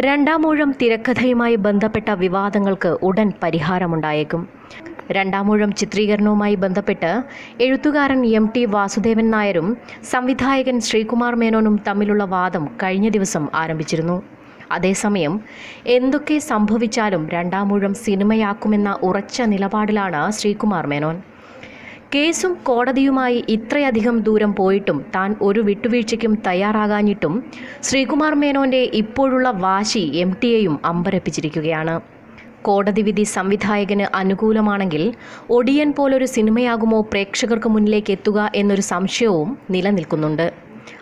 രണ്ടാമൂഴം തിരക്കഥയുമായി ബന്ധപ്പെട്ട വിവാദങ്ങൾക്ക് ഉടൻ പരിഹാരമുണ്ടായേക്കും. രണ്ടാമൂഴം ചിത്രീകരണവുമായി ബന്ധപ്പെട്ട് എഴുത്തുകാരൻ എം ടി വാസുദേവൻ നായരും സംവിധായകൻ ശ്രീകുമാർ മേനോനും തമ്മിലുള്ള വാദം കഴിഞ്ഞ ദിവസം ആരംഭിച്ചിരുന്നു. അതേസമയം എന്തൊക്കെ സംഭവിച്ചാലും രണ്ടാമൂഴം സിനിമയാക്കുമെന്ന ഉറച്ച നിലപാടിലാണ് ശ്രീകുമാർ മേനോൻ. കേസും കോടതിയുമായി ഇത്രയധികം ദൂരം പോയിട്ടും താൻ ഒരു വിട്ടുവീഴ്ചയ്ക്കും തയ്യാറാകാഞ്ഞിട്ടും ശ്രീകുമാർ മേനോന്റെ ഇപ്പോഴുള്ള വാശി എം ടി എയും അമ്പരപ്പിച്ചിരിക്കുകയാണ്. കോടതി വിധി സംവിധായകന് അനുകൂലമാണെങ്കിൽ ഒടിയൻ പോലൊരു സിനിമയാകുമോ പ്രേക്ഷകർക്ക് മുന്നിലേക്ക് എത്തുക എന്നൊരു സംശയവും നിലനിൽക്കുന്നുണ്ട്.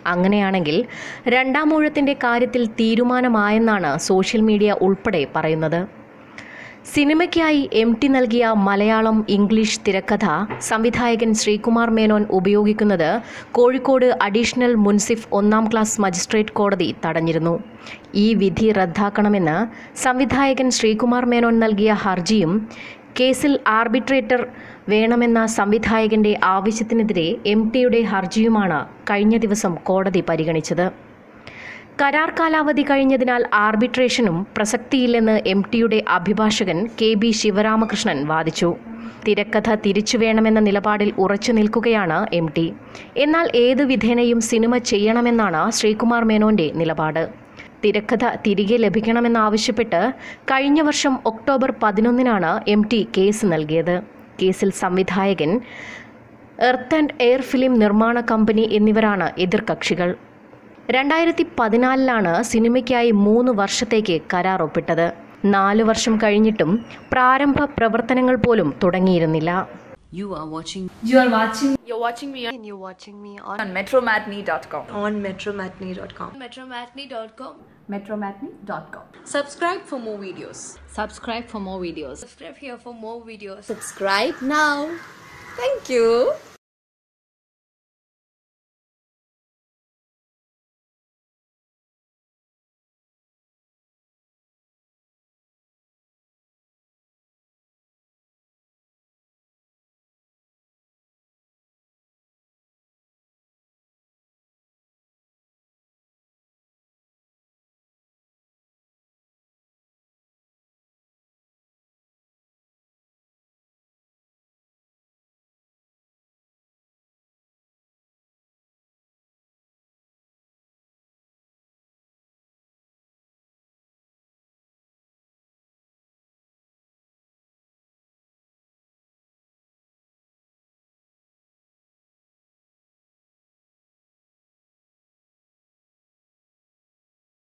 അങ്ങനെയാണെങ്കിൽ രണ്ടാം രണ്ടാമൂഴത്തിന്റെ കാര്യത്തിൽ തീരുമാനമായെന്നാണ് സോഷ്യൽ മീഡിയ ഉൾപ്പെടെ പറയുന്നത്. സിനിമയ്ക്കായി എം ടി നൽകിയ മലയാളം ഇംഗ്ലീഷ് തിരക്കഥ സംവിധായകൻ ശ്രീകുമാർ മേനോൻ ഉപയോഗിക്കുന്നത് കോഴിക്കോട് അഡീഷണൽ മുൻസിഫ് ഒന്നാം ക്ലാസ് മജിസ്ട്രേറ്റ് കോടതി തടഞ്ഞിരുന്നു. ഈ വിധി റദ്ദാക്കണമെന്ന് സംവിധായകൻ ശ്രീകുമാർ മേനോൻ നൽകിയ ഹർജിയും കേസിൽ ആർബിട്രേറ്റർ വേണമെന്ന സംവിധായകന്റെ ആവശ്യത്തിനെതിരെ എം ടിയുടെ ഹർജിയുമാണ് കഴിഞ്ഞ ദിവസം കോടതി പരിഗണിച്ചത്. കരാർ കാലാവധി കഴിഞ്ഞതിനാൽ ആർബിട്രേഷനും പ്രസക്തിയില്ലെന്ന് എം ടിയുടെ അഭിഭാഷകൻ കെ ബി ശിവരാമകൃഷ്ണൻ വാദിച്ചു. തിരക്കഥ തിരിച്ചു വേണമെന്ന നിലപാടിൽ ഉറച്ചു നിൽക്കുകയാണ് എം ടി. എന്നാൽ ഏതു വിധേനയും സിനിമ ചെയ്യണമെന്നാണ് ശ്രീകുമാർ മേനോന്റെ നിലപാട്. തിരക്കഥ തിരികെ ലഭിക്കണമെന്നാവശ്യപ്പെട്ട് കഴിഞ്ഞ വർഷം ഒക്ടോബർ പതിനൊന്നിനാണ് എം ടി കേസ് നൽകിയത്. കേസിൽ സംവിധായകൻ എർത്ത് ആൻഡ് എയർ ഫിലിം നിർമ്മാണ കമ്പനി എന്നിവരാണ് എതിർകക്ഷികൾ. രണ്ടായിരത്തി പതിനാലിലാണ് സിനിമയ്ക്കായി മൂന്ന് വർഷത്തേക്ക് കരാർ ഒപ്പിട്ടത് നാല് വർഷം കഴിഞ്ഞിട്ടും പ്രാരംഭ പ്രവർത്തനങ്ങൾ പോലും തുടങ്ങിയിരുന്നില്ല You are watching You are watching You're watching me And you're watching me on, on metromatney.com. on metromatney.com. metromatney.com. metromatney.com. Subscribe for more videos. Subscribe for more videos. Subscribe here for more videos. Subscribe now. Thank you.